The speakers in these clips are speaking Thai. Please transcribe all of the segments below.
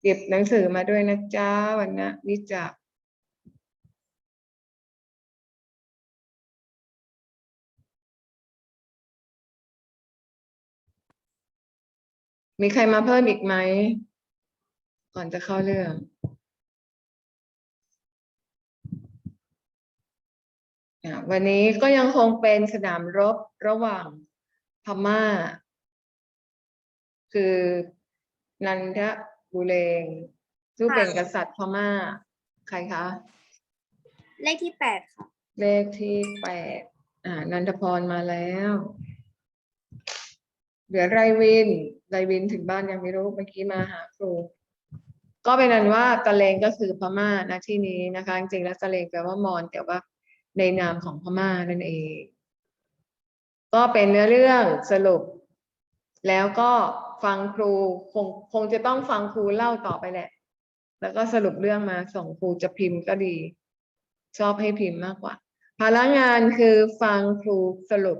เก็บหนังสือมาด้วยนะจ๊ะวันนะวิจักมีใครมาเพิ่มอีกไหม ก่อนจะเข้าเรื่องวันนี้ก็ยังคงเป็นสนามรบระหว่างพม่า คือ นันทบุเรงซึ่งค่ะเป็นกษัตริย์พม่า ใครคะ เลขที่แปดค่ะ เลขที่แปดอ่า นันทพรมาแล้ว เหลือไรวิน ไรวินถึงบ้านยังไม่รู้ เมื่อกี้มาหาครู ก็เป็นนั้นว่าตะเลงก็คือพม่านะที่นี้นะคะ จริงๆแล้วตะเลงแปลว่ามอญแต่ว่าในนามของพม่านั่นเอง ก็เป็นเนื้อเรื่องสรุป แล้วก็ ฟังครูคงคงจะต้องฟังครูเล่าต่อไปแหละ แล้วก็สรุปเรื่องมาส่งครูจะพิมพ์ก็ดี ชอบให้พิมพ์มากกว่า ภาระงานคือฟังครูสรุป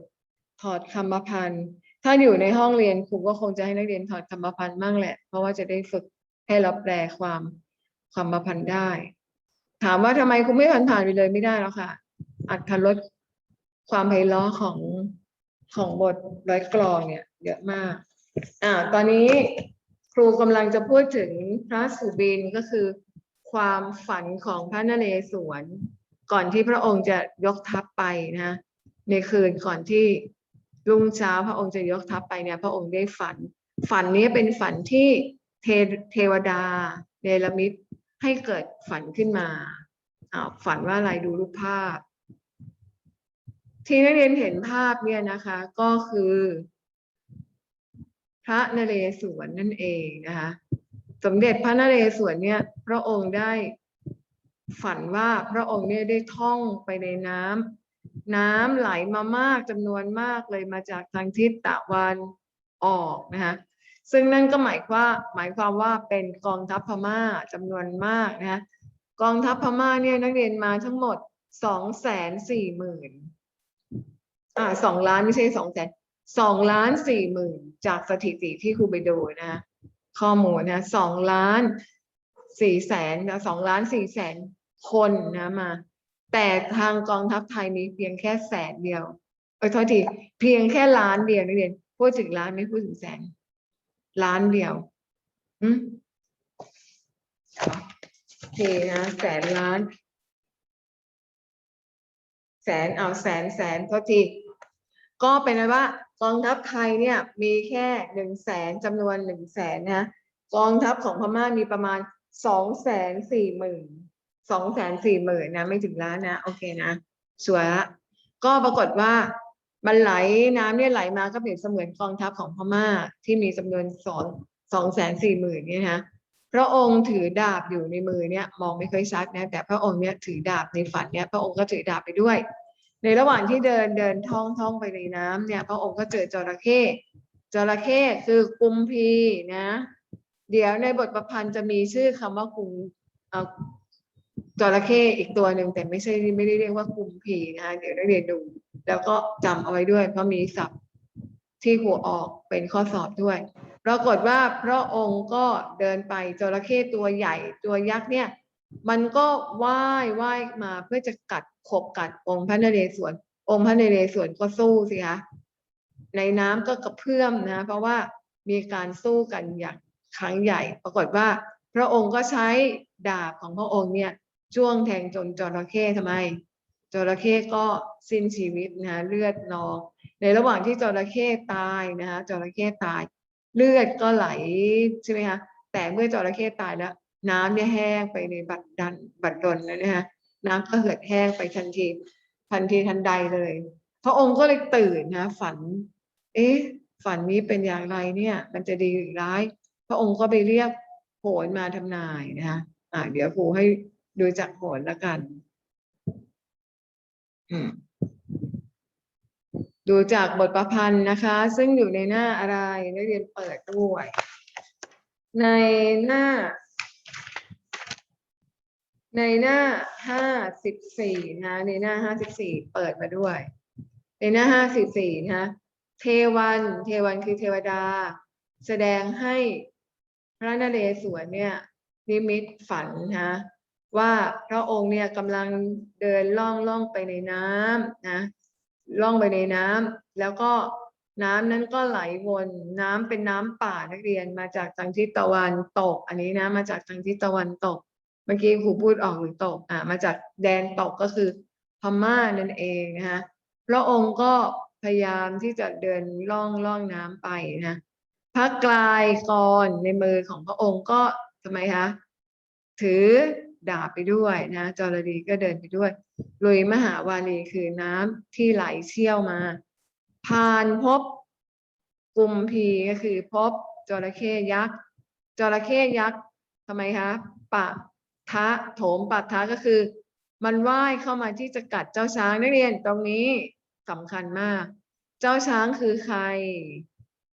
ถอดคำพันธ์ถ้าอยู่ในห้องเรียนครูก็คงจะให้นักเรียนถอดคำพันธ์มั่งแหละ เพราะว่าจะได้ฝึกให้เราแปลความคำพันธ์ได้ ถามว่าทำไมครูไม่ผ่านผ่านไปเลยไม่ได้แล้วค่ะ อัดลดความไพเราะของของบทร้อยกลองเนี่ย เยอะมาก อ่าตอนนี้ครูกำลังจะพูดถึงพระสุบินก็คือ ความฝันของพระนเรศวร ก่อนที่พระองค์จะยกทัพไปนะในคืนก่อนที่รุ่งเช้าพระองค์จะยกทัพไปเนี่ย พระองค์ได้ฝัน ฝันนี้เป็นฝันที่เทเทวดาเนรมิตให้เกิดฝันขึ้นมาอ้าวฝันว่าอะไรดูรูปภาพ ที่นักเรียนเห็นภาพเนี่ยนะคะ ก็คือ พระนเรศวรนั่นเองนะคะสมเด็จพระนเรศวรเนี่ย พระองค์ได้ฝันว่าพระองค์เนี่ยได้ท่องไปในน้ำน้ำไหลมามากจำนวนมากเลยมาจากทางทิศตะวันออกนะคะซึ่งนั่นก็หมายควาหมายความว่าเป็นกองทัพพม่าจำนวนมากนะคะกองทัพพม่าเนี่ยนักเรียนมาทั้งหมดสองแสนสี่หมื่นอ่าสองล้านไม่ใช่สองแสน สองล้านสี่หมื่นจากสถิติที่ครูไปดูนะข้อมูลนะสองล้านสี่แสนนะสองล้านสี่แสนคนนะมา แต่ทางกองทัพไทยมีเพียงแค่แสนเดียวเออโทษทีเพียงแค่ล้านเดียวนักเรียนพูดถึงล้านไม่พูดถึงแสน ล้านเดียวอืมโอเคนะแสนล้าน แสนเอาแสนแสนโทษที ก็เป็นไงว่ากองทัพไทยเนี่ยมีแค่หนึ่งแสนจำนวนหนึ่งแสนนะกองทัพของพม่ามีประมาณสองแสนสี่หมื่นสองแสนสี่หมื่นนะไม่ถึงล้านนะโอเคนะสวยละก็ปรากฏว่ามันไหลน้ำเนี่ยไหลมาก็เปรียบเสมือนกองทัพของพม่าที่มีจำนวนสองสองแสนสี่หมื่นเนี่ยนะพระองค์ถือดาบอยู่ในมือเนี่ยมองไม่ค่อยชัดนะแต่พระองค์เนี่ยถือดาบในฝันเนี่ยพระองค์ก็ถือดาบไปด้วย ในระหว่างที่เดินเดินท่องท่องไปในน้ำเนี่ยพระองค์ก็เจอจระเข้จระเข้คือกุมพีนะ เดี๋ยวในบทประพันธ์จะมีชื่อคำว่ากุมจระเข้อีกตัวหนึ่งแต่ไม่ใช่ไม่ได้เรียกว่ากุมพีนะคะเดี๋ยวได้เรียนดู แล้วก็จำเอาไว้ด้วย เพราะมีศัพท์ที่หัวออกเป็นข้อสอบด้วยปรากฏว่าพระองค์ก็เดินไปจระเข้ตัวใหญ่ตัวยักษ์เนี่ย มันก็ว่ายว่ายมาเพื่อจะกัด ขบกัดองค์พระนเรศวร องค์พระนเรศวรก็สู้สิคะในน้ำก็กระเพื่อมนะ เพราะว่ามีการสู้กันอย่างครั้งใหญ่ ปรากฏว่า พระองค์ก็ใช้ดาบของพระองค์เนี่ยจ้วงแทงจนจระเข้ทำไมจระเข้ก็สิ้นชีวิตนะเลือดนอง ในระหว่างที่จระเข้ตายนะคะจระเข้ตาย เลือดก็ไหลใช่ไหมคะแต่เมื่อจระเข้ตายแล้ว น้ำเนี่ยแห้งไปในบัดดันบัดดลนะนะคะ น้ำก็เหือดแห้งไปทันที ทันทีทันใดเลย พระองค์ก็เลยตื่นนะ ฝัน เอ๊ะ ฝันนี้เป็นอย่างไรเนี่ย มันจะดีหรือร้าย พระองค์ก็ไปเรียกโหนมาทำนายนะคะอ่าเดี๋ยวครูให้ดูจากโหนละกันอืมดูจากบทประพันธ์นะคะ ซึ่งอยู่ในหน้าอะไรนักเรียนเปิดด้วย ในหน้า ในหน้าห้าสิบสี่นะในหน้าห้าสิบสี่เปิดมาด้วย ในหน้าห้าสิบสี่นะเทวัน เทวันคือเทวดา แสดงให้พระนเรศวรเนี่ยนิมิตฝันนะว่าพระองค์เนี่ยกำลังเดินล่องล่องไปในน้ำนะล่องไปในน้ำแล้วก็น้ำนั้นก็ไหลวนน้ำเป็นน้ำป่านักเรียนมาจากทางทิศตะวันตก อันนี้นะมาจากทางทิศตะวันตก มื่อกี้ครูพูดออกหรือตกอ่ามาจากแดนตกก็คือพม่านั่นเองนะคะพระองค์ก็พยายามที่จะเดินล่องล่องน้ำไปนะพระกลายกรในมือของพระองค์ก็ทำไมคะถือดาบไปด้วยนะจรดีก็เดินไปด้วยลุยมหาวารีคือน้ำที่ไหลเชี่ยวมาผ่านพบกุมพีก็คือพบจระเข้ยักษ์จระเข้ยักษ์ทำไมคะปะ ทะโถมปะทะก็คือ มันว่ายเข้ามาที่จะกัดเจ้าช้างนักเรียนตรงนี้สำคัญมาก เจ้าช้างคือใคร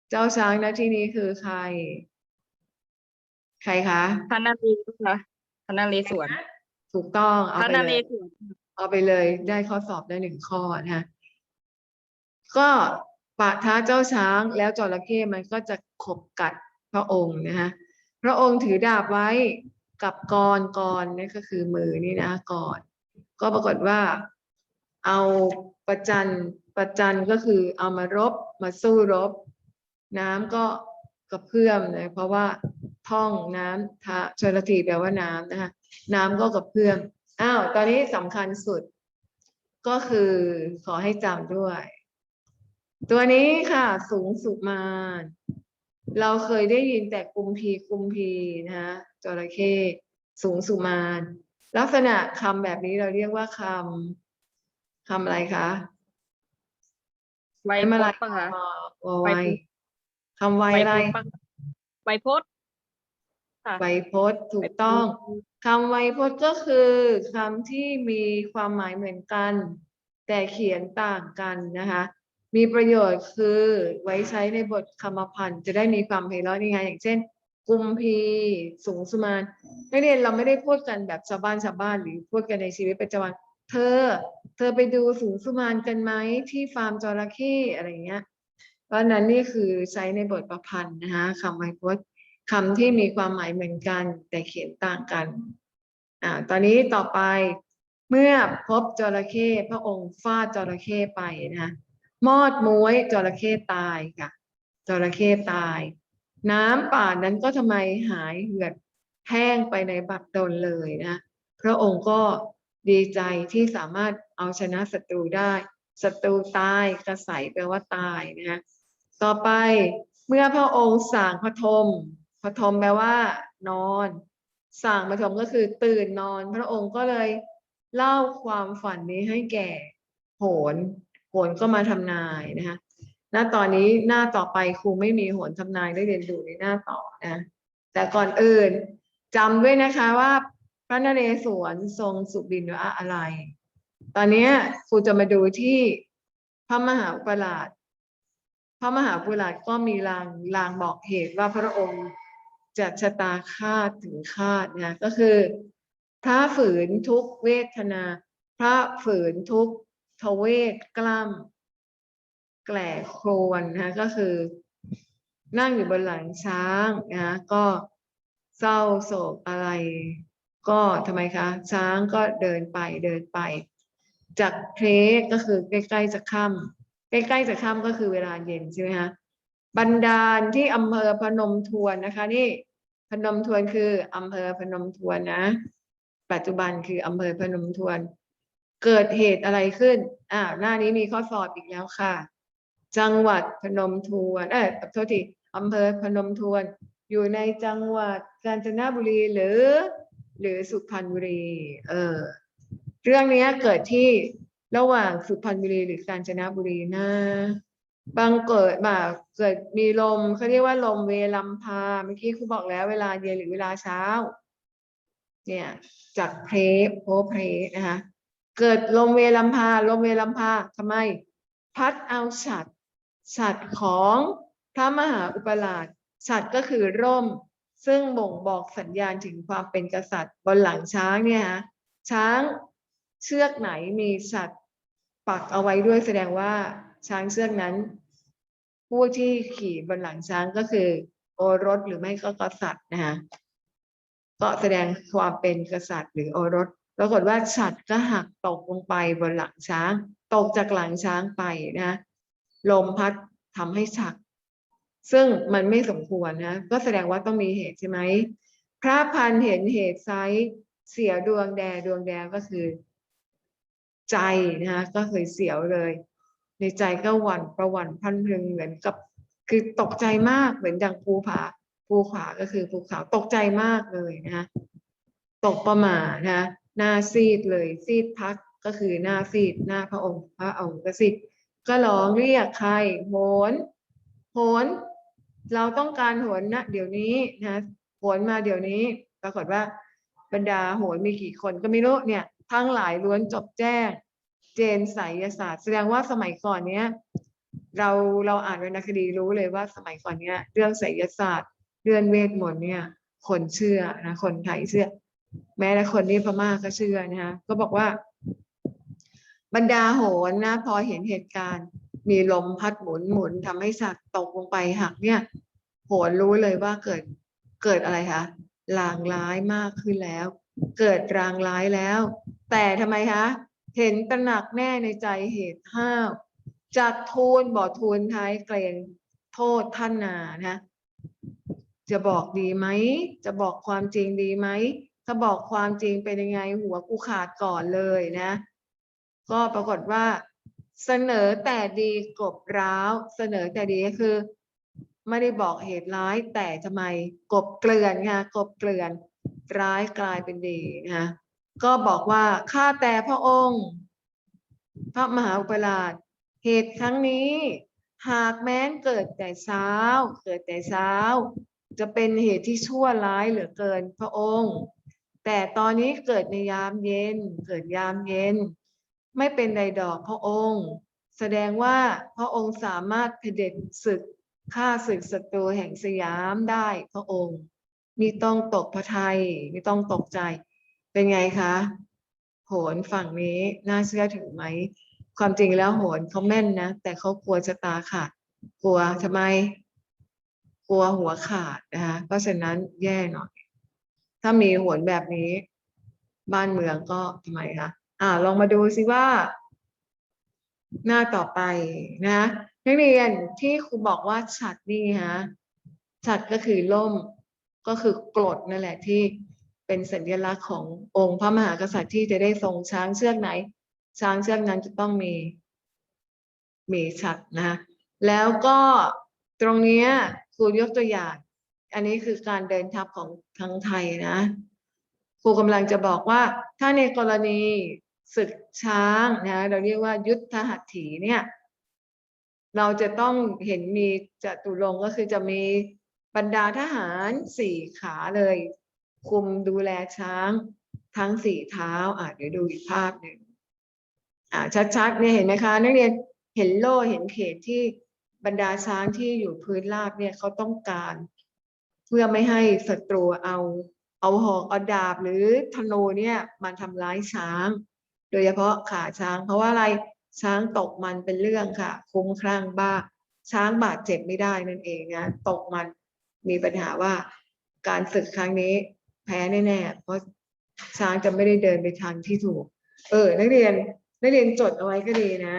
เจ้าช้างนะที่นี้คือใคร ใครคะพระนเรศวรค่ะพระนเรศวรถูกต้องพเอาระไปนเลเรยศวรเอาไปเลยได้ข้อสอบได้หนึ่งข้อนะคะก็ปะท้าเจ้าช้างแล้วจระเข้มันก็จะขบกัดพระองค์นะคะพระองค์ถือดาบไว้ กับกรกรนี่ก็คือมือนี่นะกรก็ปรากฏว่า เอาประจันประจันก็คือเอามารบมาสู้รบ น้ำก็กระเพื่อมนะเพราะว่าท่องน้ำทะชลทีแปลว่าน้ำนะคะน้ำก็กระเพื่อมอ้าวตอนนี้สำคัญสุด ก็คือขอให้จำด้วย ตัวนี้ค่ะ สูงสุมานเราเคยได้ยินแต่กุมพีกุมพีนะฮะ จระเข้สูงสุมานลักษณะคำแบบนี้เราเรียกว่าคำคำอะไรคะไวไม่พมาจลายน์ปะคะวอไวคำไวไวอะไรพจน์ปะไวพจน์ค่ะไวยพจน์ถูกต้องคำไวยพจน์ก็คือคำที่มีความหมายเหมือนกัน แต่เขียนต่างกันนะคะ มีประโยชน์คือไว้ใช้ในบทคำพันธ์จะได้มีความไพเราะนี่ไงอย่างเช่น กุมพีสูงสุมานนักเรียนเราไม่ได้พูดกันแบบชาวบ้านชาวบ้านหรือพูดกันในชีวิตประจำวัน เธอ เธอไปดูสูงสุมานกันไหมที่ฟาร์มจระเข้อะไรเงี้ย เพราะนั้นนี่คือใช้ในบทประพันธ์นะคะคำไวยพจน์คำที่มีความหมายเหมือนกัน แต่เขียนต่างกันอ่าตอนนี้ต่อไปเมื่อพบจระเข้พระองค์ฟาดจระเข้ไปนะคะมอดม้วยจระเข้ตายค่ะจระเข้ตาย น้ำป่านั้นก็ทำไมหายเหือดแห้งไปในบัดดลเลยนะพระองค์ก็ดีใจที่สามารถเอาชนะศัตรูได้ศัตรูตายกระใสแปลว่าตายนะฮะต่อไปเมื่อพระองค์สั่งพระทมพระทมแปลว่า นอน สั่งพระทมก็คือตื่นนอน พระองค์ก็เลยเล่าความฝันนี้ให้แก่โหนโหนก็มาทำนายนะคะ หน้าตอนนี้หน้าต่อไปครูไม่มีโหนทำนายได้เรียนดูในหน้าต่อนะแต่ก่อนอื่นจำด้วยนะคะว่าพระนเรศวรทรงสุบินว่าอะไร ตอนนี้ครูจะมาดูที่พระมหาอุปราชพระมหาอุปราชก็มีลางลางบอกเหตุว่าพระองค์จะชะตาคาดถึงคาดนะก็คือ พระฝืนทุกเวทนา พระฝืนทุกทเวทกล้ำ แกล่โครนนะก็คือ นั่งอยู่บนหลังช้างนะก็เศร้าโศกอะไร ก็ทำไมคะ ช้างก็เดินไปเดินไป จากเพลก็คือใกล้ๆจะค่ำใกล้ๆจะค่ำก็คือเวลาเย็นใช่ไหมคะบันดาลที่อำเภอพนมทวนนะคะนี่พนมทวนคืออำเภอพนมทวนนะ ปัจจุบันคืออำเภอพนมทวน เกิดเหตุอะไรขึ้นอ่าหน้านี้มีข้อสอบอีกแล้วค่ะ จังหวัดพนมทวนเออโทษทีอำเภอพนมทวน อยู่ในจังหวัดกาญจนบุรีหรือ หรือสุพรรณบุรี เออ เรื่องนี้เกิดที่ระหว่างสุพรรณบุรีหรือกาญจนบุรีนะบางเกิดมาเกิดมีลมเขาเรียกว่าลมเวลัมพา เมื่อกี้ครูบอกแล้วเวลาเย็นหรือเวลาเช้า เนี่ยจากเพลโพเพลนะคะเกิดลมเวลัมพา ลมเวลัมพาทำไม พัดเอาฉัด ฉัดของพระมหาอุปราชฉัดก็คือร่ม ซึ่งบ่งบอกสัญญาณถึงความเป็นกษัตริย์บนหลังช้างเนี่ยฮะช้างเชือกไหนมีฉัดปักเอาไว้ด้วยแสดงว่าช้างเชือกนั้น ผู้ที่ขี่บนหลังช้างก็คือโอรสหรือไม่ก็กษัตริย์นะคะก็แสดงความเป็นกษัตริย์หรือโอรสปรากฏว่าฉัตรก็หักตกลงไปบนหลังช้าง ตกจากหลังช้างไปนะ ลมพัดทำให้ฉัก ซึ่งมันไม่สมควรนะ ก็แสดงว่าต้องมีเหตุใช่ไหม พระพันเห็นเหตุไซเสียดวงแดดวงแดก็คือ ใจนะคะก็เคยเสียวเลย ในใจก็หวั่นประหวั่นพันพึงเหมือนกับคือตกใจมากเหมือนดังภูผาภูผาก็คือภูเขาตกใจมากเลยนะคะตกประหมานะคะหน้าซีดเลยซีดพักก็คือหน้าซีดหน้าพระองค์พระองค์ก็ซีด ก็ร้องเรียกใครโหนโหนเราต้องการโหนนะเดี๋ยวนี้นะโหนมาเดี๋ยวนี้ ปรากฏว่า บรรดาโหนมีกี่คนก็ไม่รู้เนี่ย ทั้งหลายล้วนจบแจ้ง เจนไสยศาสตร์ แสดงว่าสมัยก่อนเนี้ยเราเราอ่านวรรณคดีรู้เลยว่าสมัยก่อนเนี้ย เรื่องไสยศาสตร์ เรื่องเวทมนต์เนี่ย คนเชื่อนะคนไทยเชื่อ แม้แต่คนที่พม่าก็เชื่อนะคะก็บอกว่า บรรดาโหนนะพอเห็นเหตุการณ์ มีลมพัดหมุนหมุนทำให้สัตว์ตกลงไปหักเนี่ย โหนรู้เลยว่าเกิดเกิดอะไรคะลางร้ายมากขึ้นแล้ว เกิดรางร้ายแล้ว แต่ทำไมคะเห็นตระหนักแน่ในใจเหตุห้าวจักทูลบ่ทูลท้ายเกรงโทษท่านนานะ จะบอกดีไหม จะบอกความจริงดีไหม ถ้าบอกความจริงเป็นยังไงหัวกูขาดก่อนเลยนะ ก็ปรากฏว่าเสนอแต่ดีกบร้าว เสนอแต่ดีก็คือ ไม่ได้บอกเหตุร้ายแต่ทำไมกบเกลื่อนค่ะกบเกลื่อน ร้ายกลายเป็นดีนะคะก็บอกว่าข้าแต่พระองค์ พระมหาอุปราช เหตุครั้งนี้ หากแม้นเกิดแต่เช้า เกิดแต่เช้า จะเป็นเหตุที่ชั่วร้ายเหลือเกินพระองค์ แต่ตอนนี้เกิดในยามเย็น เกิดยามเย็น ไม่เป็นใดดอกพระองค์ แสดงว่าพระองค์สามารถเผด็จศึกฆ่าศึกศัตรูแห่งสยามได้พระองค์มีต้องตกพระทัยมีต้องตกใจ เป็นไงคะโหนฝั่งนี้น่าเชื่อถือไหม ความจริงแล้วโหนเขาแม่นนะ แต่เขากลัวชะตาขาดกลัวทำไม กลัวหัวขาดนะคะเพราะฉะนั้นแย่หน่อย ถ้ามีโหนแบบนี้ บ้านเมืองก็ทำไมคะ อ่าลองมาดูสิว่า หน้าต่อไปนะนักเรียนที่ครูบอกว่าฉัดนี่ฮะฉัดก็คือล่มก็คือกรดนั่นแหละที่เป็นสัญลักษณ์ขององค์พระมหากษัตริย์ที่จะได้ทรงช้างเชือกไหน ช้างเชือกนั้นจะต้องมีมีฉัดนะแล้วก็ตรงนี้ครูยกตัวอย่าง อันนี้คือการเดินทัพของทั้งไทยนะครูกำลังจะบอกว่าถ้าในกรณี ศึกช้างนะเราเรียกว่ายุทธหัตถีเนี่ย เราจะต้องเห็นมีจตุรงก็คือจะมีบรรดาทหารสี่ขาเลย คุมดูแลช้างทั้งสี่เท้าอะเดี๋ยวดูอีกภาพหนึ่งอ่าชัดๆเนี่ยเห็นไหมคะนักเรียนเห็นโล่เห็นเขตที่บรรดาช้างที่อยู่พื้นราบเนี่ยเขาต้องการ เพื่อไม่ให้ศัตรูเอา เอาหอกเอาดาบหรือธนูเนี่ยมาทำร้ายช้าง โดยเฉพาะขาช้างเพราะว่าอะไรช้างตกมันเป็นเรื่องค่ะ คุ้มคลั่งบ้า ช้างบาดเจ็บไม่ได้นั่นเองนะตกมันมีปัญหาว่า การศึกครั้งนี้แพ้แน่ๆเพราะช้างจะไม่ได้เดินไปทางที่ถูก เออ นักเรียนนักเรียนจดเอาไว้ก็ดีนะ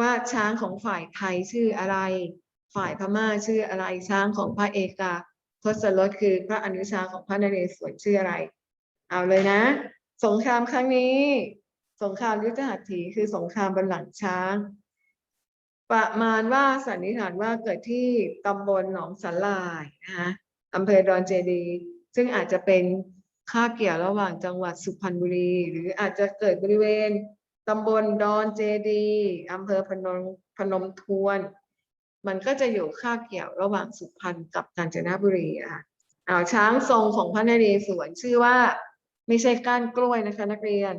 ว่าช้างของฝ่ายไทยชื่ออะไร ฝ่ายพม่าชื่ออะไรช้างของพระเอกาทศรถคือพระอนุชาของพระนเรศวรชื่ออะไร เอาเลยนะ สงครามครั้งนี้ สงครามยุทธหัตถีคือสงครามบนหลังช้าง ประมาณว่าสันนิษฐานว่าเกิดที่ตำบลหนองสลายนะคะอำเภอดอนเจดีย์ซึ่งอาจจะเป็นค่าเกี่ยวระหว่างจังหวัดสุพรรณบุรี หรืออาจจะเกิดบริเวณตำบลดอนเจดีย์อำเภอพนมพนมทวน มันก็จะอยู่ค่าเกี่ยวระหว่างสุพรรณกับกาญจนบุรีอะค่ะเอาช้างทรงของพระนเรศวรชื่อว่า ไม่ใช่ก้านกล้วยนะคะ นักเรียน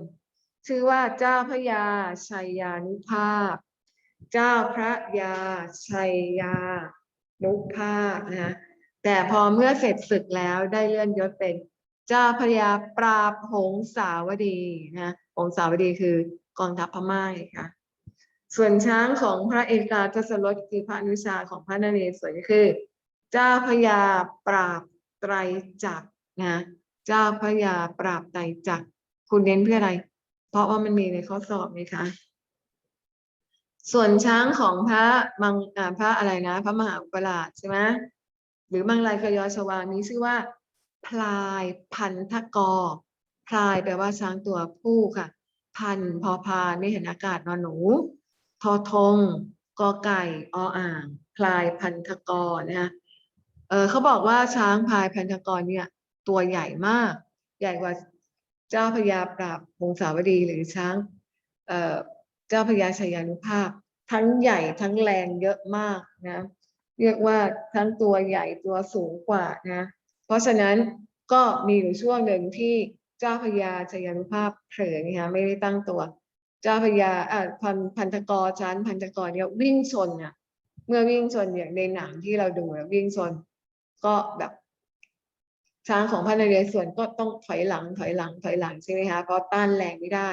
ชื่อว่าเจ้าพระยาชัยยานุภาพ เจ้าพระยาชัยยานุภาพนะแต่พอเมื่อเสร็จศึกแล้วได้เลื่อนยศเป็นเจ้าพระยาปราบหงสาวดีนะหงสาวดีคือกองทัพพม่าค่ะส่วนช้างของพระเอกาทศรถคือพระนุชาของพระนเรศวรก็คือ เจ้าพระยาปราบไตรจักรนะเจ้าพระยาปราบไตรจักรคุณเน้นเพื่ออะไร ราะว่ามันมีในข้อสอบไหมคะส่วนช้างของพระมังพระอะไรนะ พระมหาอุปราชใช่ไหมหรือมังลายกยอชวามีชื่อว่า พลายพันธกรพลายแปลว่าช้างตัวผู้ค่ะ พันพอพานไม่เห็นอากาศนอนหนู ทอทงกอไก่ออ่าง พลายพันธกรนะคะเออเขาบอกว่าช้างพลายพันธกรเนี่ย ตัวใหญ่มาก ใหญ่กว่า เจ้าพญาปราบวงศาวดีหรือช้างเจ้าพญาชยานุภาพ ทั้งใหญ่ทั้งแรงเยอะมากนะเรียกว่าทั้งตัวใหญ่ตัวสูงกว่านะเพราะฉะนั้นก็มีอยู่ช่วงหนึ่งที่เจ้าพญาชยานุภาพเผลอนะคะไม่ได้ตั้งตัว เจ้าพญาพันพันธกรชั้นพันธกรเนี่ยวิ่งชนอะเมื่อวิ่งชนอย่างในหนังที่เราดูวิ่งชน ก็แบบ ช้างของพระนเรศวรก็ต้องถอยหลังถอยหลังถอยหลังใช่ไหมคะเพราะต้านแรงไม่ได้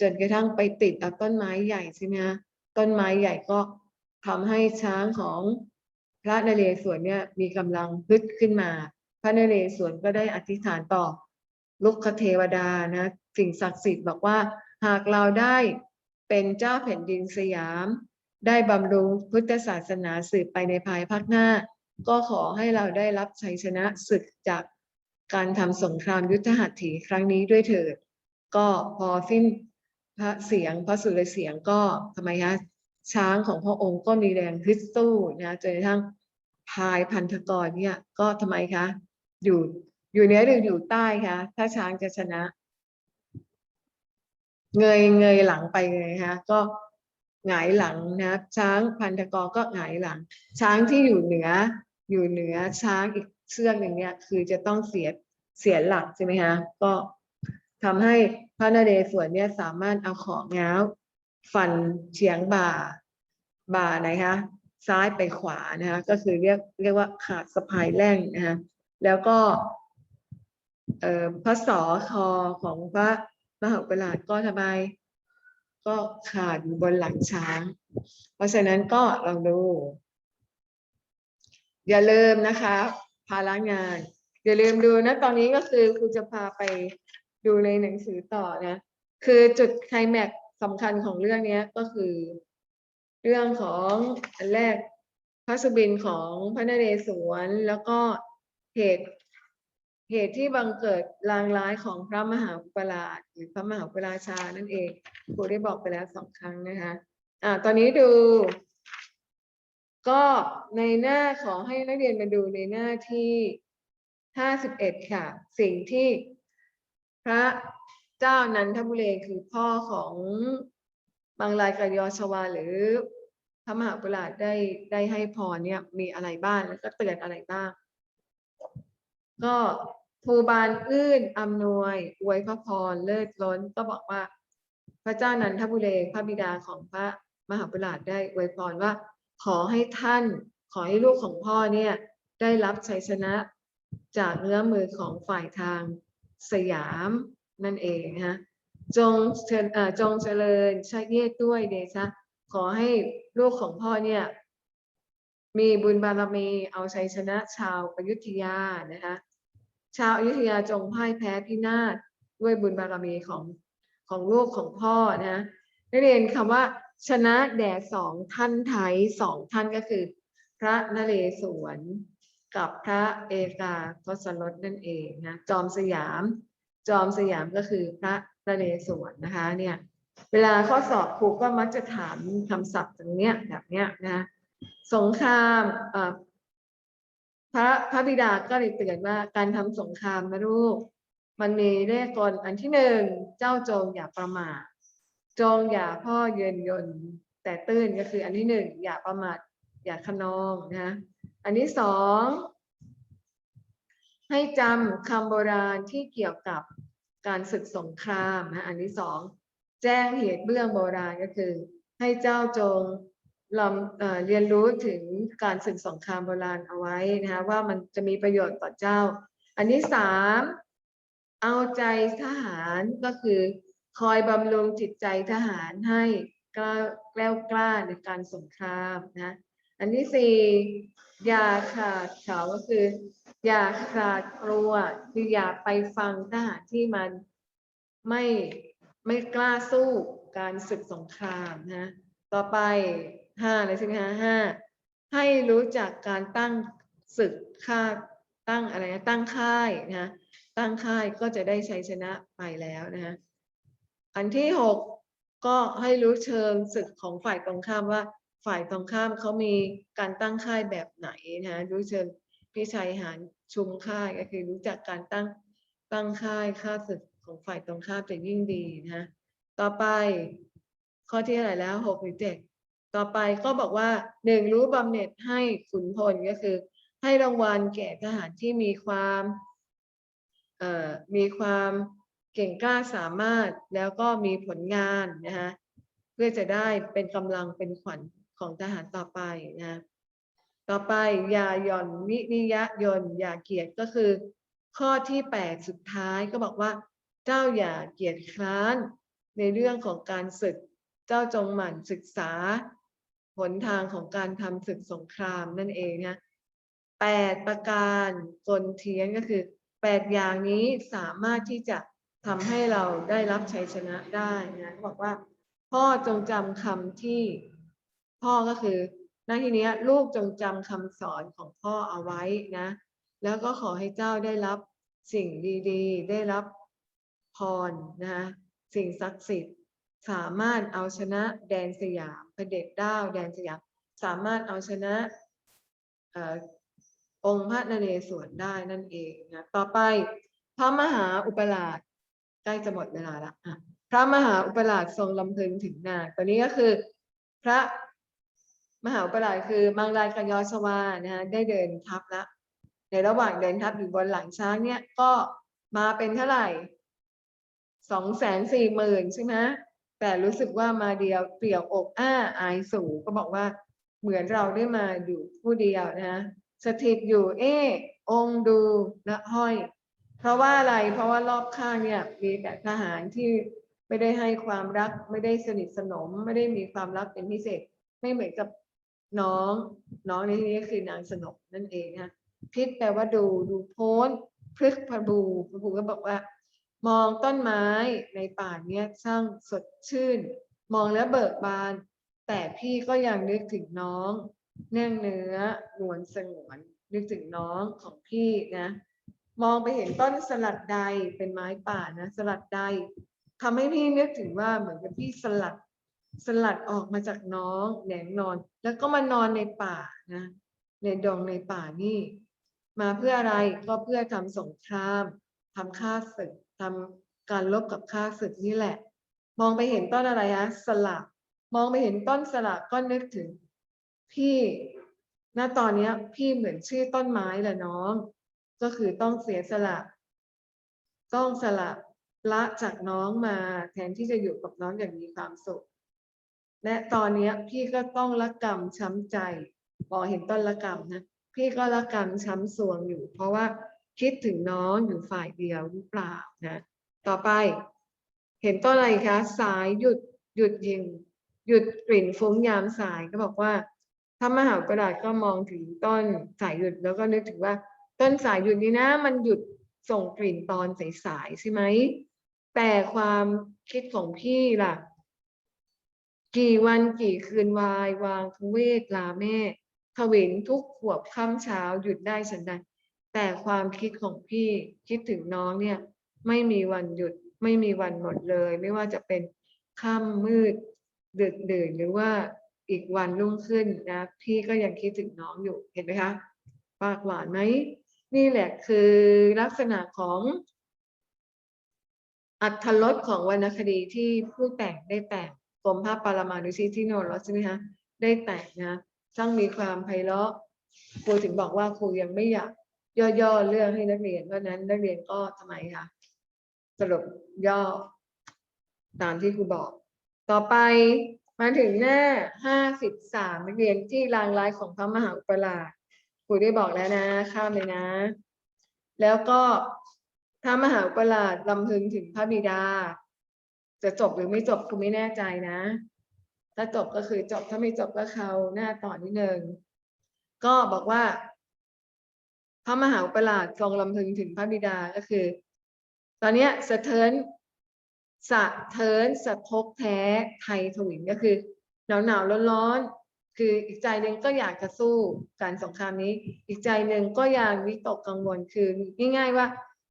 จนกระทั่งไปติดกับต้นไม้ใหญ่ใช่ไหมคะต้นไม้ใหญ่ก็ทำให้ช้างของพระนเรศวรเนี่ยมีกำลังฮึดขึ้นมา พระนเรศวรก็ได้อธิษฐานต่อลุกเทวดานะสิ่งศักดิ์สิทธิ์บอกว่าหากเราได้เป็นเจ้าแผ่นดินสยาม ได้บำรุงพุทธศาสนาสืบไปในภายภาคหน้า ก็ขอให้เราได้รับชัยชนะศึกจาก การทำสงครามยุทธหัตถีครั้งนี้ด้วยเถิด ก็พอสิ้นพระเสียงพระสุรเสียงก็ทำไมคะช้างของพระองค์ก็มีแรงฮึดสู้นะจนกระทั่งพายพันธกรเนี่ยก็ทำไมคะ อยู่อยู่เหนือหรืออยู่ใต้คะถ้าช้างจะชนะ เงยเงยหลังไปเลยฮะก็หงายหลังนะครับช้างพันธกรก็หงายหลัง ช้างที่อยู่เหนืออยู่เหนือช้างอีก เชือกหนึ่งเนี่ยคือจะต้องเสียเสียหลักใช่ไหมฮะก็ทำให้พระนเรศวรเนี่ยสามารถเอาของง้าวฟันเฉียงบ่าบ่าไหนคะซ้ายไปขวานะคะก็คือเรียกเรียกว่าขาดสะพายแร่งนะคะแล้วก็พระสอคอของพระมหาอุปราชก็ทำไมก็ขาดอยู่บนหลังช้าง เพราะฉะนั้นก็ลองดู อย่าลืมนะคะ ภาระงาน อย่าลืมดูนะ ตอนนี้ก็คือครูจะพาไปดูในหนังสือต่อนะ คือจุดไคลแม็กสำคัญของเรื่องนี้ก็คือ เรื่องของอันแรกพระสุบินของพระนเรศวรแล้วก็เหตุเหตุที่บังเกิดลางร้ายของพระมหาอุปราชหรือพระมหาอุปราชานั่นเองครูได้บอกไปแล้วสองครั้งนะคะอ่าตอนนี้ดู ก็ในหน้าขอให้นักเรียนมาดูในหน้าที่ห้าสิบเอ็ดค่ะ สิ่งที่พระเจ้านันทบุเรงคือพ่อของบางรายกยอชวาหรือพระมหาอุปราชได้ได้ให้พรเนี่ยมีอะไรบ้างแล้วก็เตือนอะไรบ้าง ก็ภูบาลอื้นอำนวยอวยพระพรเลิศล้น ก็บอกว่า พระเจ้านันทบุเรงพระบิดาของพระมหาปุราชได้อวยพรว่า ขอให้ท่านขอให้ลูกของพ่อเนี่ยได้รับชัยชนะจากเนื้อมือของฝ่ายทางสยามนั่นเองนะฮะจงเชิญจงเจริญชาเยศด้วยเดชะขอให้ลูกของพ่อเนี่ยมีบุญบารมีเอาชัยชนะชาวอยุธยานะคะชาวอยุธยาจงพ่ายแพ้พินาศด้วยบุญบารมีของของลูกของพ่อนะได้เรียนคำว่า ชนะแด่สองท่านไทยสองท่านก็คือ พระนเรศวรกับพระเอกาทศรสนั่นเองนะจอมสยาม จอมสยามก็คือพระนเรศวรนะคะเนี่ยเวลาข้อสอบครูก็มักจะถามคำศัพท์ตรงเนี้ยแบบเนี้ยนะสงครามพระพระบิดาก็เลยเตือนว่าการทำสงครามนะลูกมันมีเลขกลอันที่หนึ่งเจ้าจงอย่าประมาท จงอย่าพ่อเยินยนแต่ตื้นก็คืออันที่หนึ่งอย่าประมาทอย่าขนองนะอันที่สองให้จำคำโบราณที่เกี่ยวกับการศึกสงครามนะอันที่สองแจ้งเหตุเบื้องโบราณก็คือ ให้เจ้าจงลำเอ่อเรียนรู้ถึงการศึกสงครามโบราณเอาไว้นะคะว่ามันจะมีประโยชน์ต่อเจ้า อันที่สามเอาใจทหารก็คือ คอยบำรุงจิตใจทหารให้กล้าแกล้วกล้าในการสงครามนะ อันที่สี่ยาขาดเขาก็คือ อย่าขาดกลัวคืออย่าไปฟังทหารที่มันไม่ไม่กล้าสู้การศึกสงครามนะ ต่อไปห้าเลยใช่ไหมฮะห้าให้รู้จักการตั้งศึกค่าตั้งอะไรนะตั้งค่ายนะตั้งค่ายก็จะได้ชัยชนะไปแล้วนะฮะ อันที่หกก็ให้รู้เชิงศึกของฝ่ายตรงข้ามว่า ฝ่ายตรงข้ามเขามีการตั้งค่ายแบบไหนนะฮะรู้เชิงพิชัยหารชุมค่ายก็คือรู้จักการตั้งตั้งค่ายค่าศึกของฝ่ายตรงข้ามจะยิ่งดีนะฮะต่อไป ข้อที่เท่าไรแล้วหกหรือเจ็ดต่อไปก็บอกว่าหนึ่งรู้บำเหน็จให้ขุนพลก็คือ ให้รางวัลแก่ทหารที่มีความเอ่อมีความ เก่งกล้าสามารถแล้วก็มีผลงานนะคะเพื่อจะได้เป็นกำลังเป็นขวัญของทหารต่อไปนะต่อไปอย่าหย่อนนินิยะยนอย่าเกียจก็คือ ข้อที่แปดสุดท้ายก็บอกว่า เจ้าอย่าเกียจคร้านในเรื่องของการศึก เจ้าจงหมั่นศึกษา หนทางของการทำศึกสงครามนั่นเองนะแปดประการกลเทียนก็คือแปดอย่างนี้สามารถที่จะ ทำให้เราได้รับชัยชนะได้นะเขาบอกว่า พ่อจงจำคำที่พ่อก็คือหน้าที่นี้ลูกจงจำคำสอนของพ่อเอาไว้นะ แล้วก็ขอให้เจ้าได้รับสิ่งดีๆ ได้รับพรนะสิ่งศักดิ์สิทธิ์สามารถเอาชนะแดนสยามเผด็จด้าวแดนสยามสามารถเอาชนะอองค์พระนเรศวรได้นั่นเองนะต่อไปพระมหาอุปราช ล้จะหมดเวลาละพระมหาอุปราชทรงลำพึงถึงนาตัวนี้ก็คือ พระมหาอุปราชคือมังรายกยอชวานะฮะได้เดินทัพละในระหว่างเดินทัพอยู่บนหลังช้างเนี่ยก็มาเป็นเท่าไหร่สองแสนสี่หมื่นใช่ไหมแต่รู้สึกว่ามาเดียวเปลี่ยวอกอ้าอายสูงก็บอกว่าเหมือนเราได้มาอยู่ผู้เดียวนะสถิตอยู่เออองดูละห้อย เพราะว่าอะไรเพราะว่ารอบข้างเนี่ยมีแต่ทหารที่ไม่ได้ให้ความรัก ไม่ได้สนิทสนม ไม่ได้มีความรักเป็นพิเศษ ไม่เหมือนกับน้อง น้องในที่นี้คือนางสนมนั่นเองนะพิษแปลว่าดูดูโพ้นพฤกพบูพบูก็บอกว่า มองต้นไม้ในป่าเนี้ยช่างสดชื่น มองแล้วเบิกบาน แต่พี่ก็ยังนึกถึงน้อง เนื่องเนื้อนวลสงวนนึกถึงน้องของพี่นะ มองไปเห็นต้นสลัดใดเป็นไม้ป่านะสลัดใดทำให้พี่นึกถึงว่าเหมือนกับพี่สลัดสลัดออกมาจากน้องแหนงนอน แล้วก็มานอนในป่านะในดงในป่านี่ มาเพื่ออะไรก็เพื่อทำสงครามทำฆ่าศึกทำการลบกับฆ่าศึกนี่แหละ มองไปเห็นต้นอะไรฮะสลัดมองไปเห็นต้นสลัดก็นึกถึง พี่ณตอนเนี้ย พี่เหมือนชื่อต้นไม้แหละน้อง ก็คือต้องเสียสละ ต้องสละละจากน้องมาแทนที่จะอยู่กับน้องอย่างมีความสุข และตอนนี้พี่ก็ต้องละกรรมช้ำใจพอเห็นต้นละกรรมนะ พี่ก็ละกรรมช้ำสวงอยู่ เพราะว่าคิดถึงน้องอยู่ฝ่ายเดียวหรือเปล่านะ ต่อไป เห็นต้นอะไรคะ สายหยุดหยุดยิง หยุดกลิ่นฟุ้งยามสายก็บอกว่า ถ้ามหาประดาษก็มองถึงต้นสายหยุดแล้วก็นึกถึงว่า ต้นสายหยุดนี้นะ มันหยุดส่งกลิ่นตอนสายๆใช่ไหมแต่ความคิดของพี่ล่ะ กี่วันกี่คืนวายวางทเวทลาแม่ขวินทุกขวบค่ำเช้าหยุดได้ฉันใดแต่ความคิดของพี่คิดถึงน้องเนี่ย ไม่มีวันหยุดไม่มีวันหมดเลย ไม่ว่าจะเป็นค่ำมืดดึกดื่นหรือว่าอีกวันรุ่งขึ้นนะ พี่ก็ยังคิดถึงน้องอยู่เห็นไหมคะปากหวานไหม นี่แหละคือลักษณะของอัธรสของวรรณคดีที่ผู้แต่งได้แต่งกรมภาพปรมานุชิที่โนรสใช่ไหมคะได้แต่งนะช่างมีความไพเราะครูถึงบอกว่าครูยังไม่อยากย่อๆเรื่องให้นักเรียนเพราะนั้นนักเรียนก็ทำไมคะสรุปย่อตามที่ครูบอก ต่อไปมาถึงหน้าห้าสิบสามนักเรียนที่รางลายของพระมหาอุปราช ครูได้บอกแล้วนะ ข้ามเลยนะ แล้วก็ถ้ามหาอุปราชลำพึงถึงพระบิดา จะจบหรือไม่จบครูไม่แน่ใจนะ ถ้าจบก็คือจบถ้าไม่จบก็เขาหน้าต่อนิดนึงก็บอกว่า พระมหาอุปราชทรงลำพึงถึงพระบิดาก็คือ ตอนนี้สะเทินสะเทินสะทกแท้ไทยถวินก็คือหนาวหนาวร้อนร้อนๆ คืออีกใจหนึ่งก็อยากจะสู้การสงครามนี้ อีกใจหนึ่งก็ยังวิตกกังวลคือง่ายๆว่า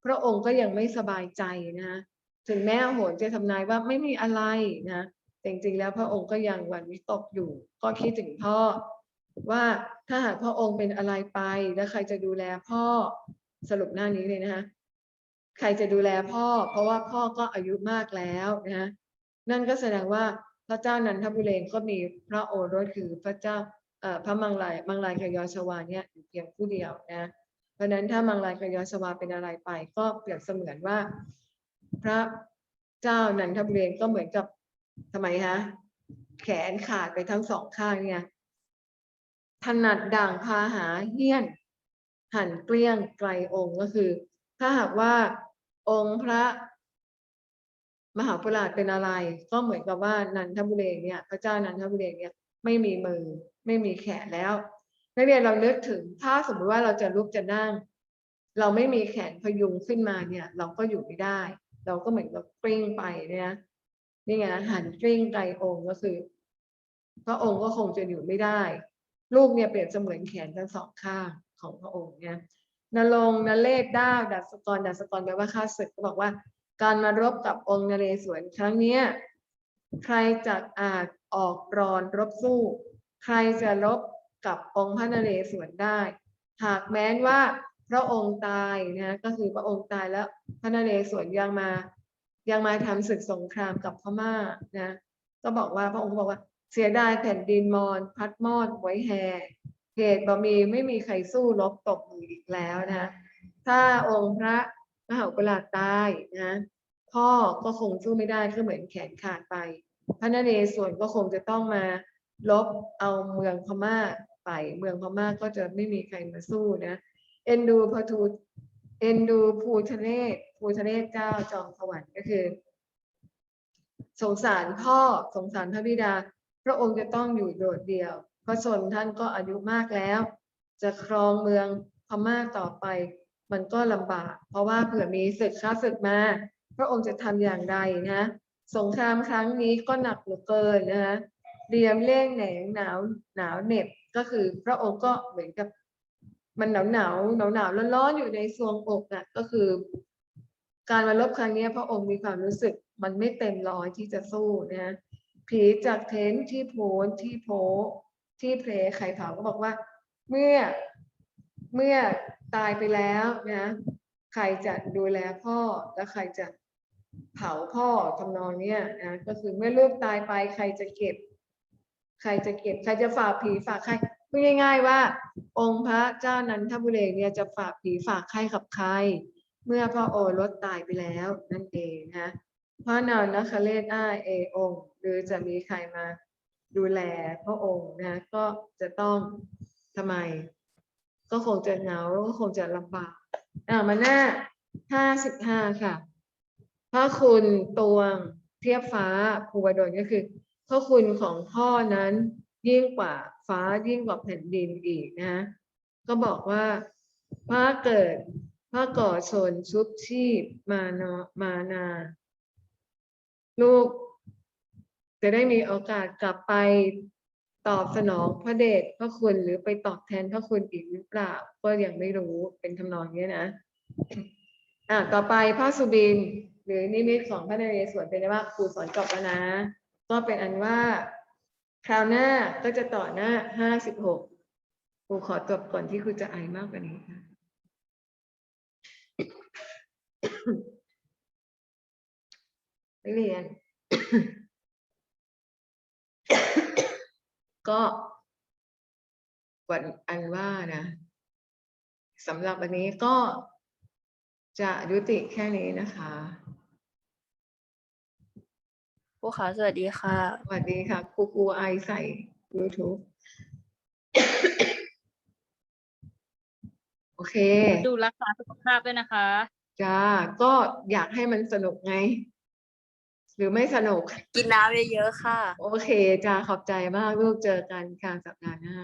พระองค์ก็ยังไม่สบายใจนะถึงแม้โหนจะทำนายว่าไม่มีอะไรนะแต่จริงๆแล้วพระองค์ก็ยังหวั่นวิตกอยู่ ก็คิดถึงพ่อ ว่าถ้าหากพระองค์เป็นอะไรไปแล้วใครจะดูแลพ่อสรุปหน้านี้เลยนะคะใครจะดูแลพ่อ เพราะว่าพ่อก็อายุมากแล้วนะนั่นก็แสดงว่า พระเจ้านันทบุเรงก็มีพระโอรสคือพระเจ้าพระมังลายมังลายกยอชวาเนี่ยอยู่เพียงผู้เดียวนะเพราะนั้นถ้ามังลายกยอชวาเป็นอะไรไป ก็เปรียบเสมือนว่า พระเจ้านันทบุเรงก็เหมือนกับทำไมคะแขนขาดไปทั้งสองข้างเนี่ยถนัดด่างพาหาเฮี้ยน หันเกลี้ยงไกลองค์ก็คือ ถ้าหากว่าองค์พระ มหาปุราชเป็นอะไร ก็เหมือนกับว่านันทบุเรงเนี่ยพระเจ้านันทบุเรงเนี่ยไม่มีมือไม่มีแขนแล้วนักเรียนเรานึกถึงถ้าสมมติว่าเราจะลุกจะนั่ง เราไม่มีแขนพยุงขึ้นมาเนี่ย เราก็อยู่ไม่ได้ เราก็เหมือนกับกลิ้งไปเนี่ยนี่ไงหันกลิ้งไกลองค์ก็คือพระองค์ก็คงจะอยู่ไม่ได้ ลูกเนี่ยเปรียบเสมือนแขนทั้งสองข้างของพระองค์เนี่ยนรงนเลศด้าวดัสกรดัสกรแปลว่าข้าศึกก็บอกว่า การมารบกับองค์นเรศวรครั้งนี้ใครจะอาจออกรอนรบสู้ ใครจะรบกับองค์พระนเรศวรได้ หากแม้นว่าพระองค์ตายนะก็คือพระองค์ตายแล้วพระนเรศวรยังมา ยังมาทำศึกสงครามกับพม่านะก็บอกว่าพระองค์บอกว่าเสียดายแผ่นดินมอญพัดมอดไว้แห่เหตุบ่มีไม่มีใครสู้รบตกมืออีกแล้วนะถ้าองค์พระ มหาอุปราชตายนะพ่อก็คงสู้ไม่ได้ก็เหมือนแขนขาดไป พระนเรศวรก็คงจะต้องมาลบเอาเมืองพม่าไป เมืองพม่าก็จะไม่มีใครมาสู้นะเอ็นดูพทูเอ็นดูภูทะเนศภูทะเนศเจ้าจอมสวรรค์ก็คือ สงสารพ่อสงสารพระบิดา พระองค์จะต้องอยู่โดดเดี่ยวพระชนท่านก็อายุมากแล้ว จะครองเมืองพม่าต่อไป มันก็ลำบาก เพราะว่าเผื่อมีศึกข้าศึกมา พระองค์จะทำอย่างไรนะสงครามครั้งนี้ก็หนักเหลือเกินนะคะเรียมเล่งแหนงหนาวหนาวเหน็บก็คือพระองค์ก็เหมือนกับมันหนาวหนาวหนาวหนาวร้อนๆอยู่ในทรวงอกน่ะก็คือ การมาลบครั้งนี้พระองค์มีความรู้สึกมันไม่เต็มร้อยที่จะสู้นะผีจากเทนที่โพนที่โพที่เพลไข่เผาก็บอกว่า เมื่อเมื่อ ตายไปแล้วนะใครจะดูแลพ่อและใครจะเผาพ่อทำนองเนี้ยนะก็คือเมื่อลูกตายไปใครจะเก็บ ใครจะเก็บ ใครจะฝากผีฝากใครพูดง่าย ๆ ว่า องค์พระเจ้านันทบุเรงเนี่ยจะฝากผีฝากใครกับใคร เมื่อพระโอรสตายไปแล้วนั่นเองนะพระนอนนคเลศอ้าเอองค์หรือจะมีใครมาดูแลพระองค์นะก็จะต้องทำไม ก็คงจะเหงาก็คงจะลำบากอ่ามาหน้าห้าสิบห้าค่ะพระคุณตวงเทียบฟ้าภูวดลก็คือพระคุณของพ่อนั้นยิ่งกว่าฟ้ายิ่งกว่าแผ่นดินอีกนะก็บอกว่าพระเกิดพระก่อชนชุบชีพมาเนามานา ลูกจะได้มีโอกาสกลับไป ตอบสนองพระเดชพระคุณหรือไปตอบแทนพระคุณอีกหรือเปล่า ก็ยังไม่รู้เป็นทำนองนี้นะอะต่อไปพระสุบิน หรือนิมิตของพระนเรศวรเป็นว่าครูสอนจบแล้วนะ ก็เป็นอันว่า คราวหน้าก็จะต่อหน้าห้าสิบหกครูขอจบก่อนที่ครูจะไอมากกว่านี้ค่ะนักเรียน ก็วันอันว่านะสำหรับวันนี้ก็จะยุติแค่นี้นะคะ ครูขาสวัสดีค่ะ สวัสดีค่ะครูครูไอใส่ YouTube โอเค ดูรักษาสุขภาพด้วยนะคะ จ้า ก็อยากให้มันสนุกไง หรือไม่สนุก กินน้ำเยอะๆค่ะ โอเคจ้าขอบใจมากลูกเจอกันค่ะสัปดาห์หน้า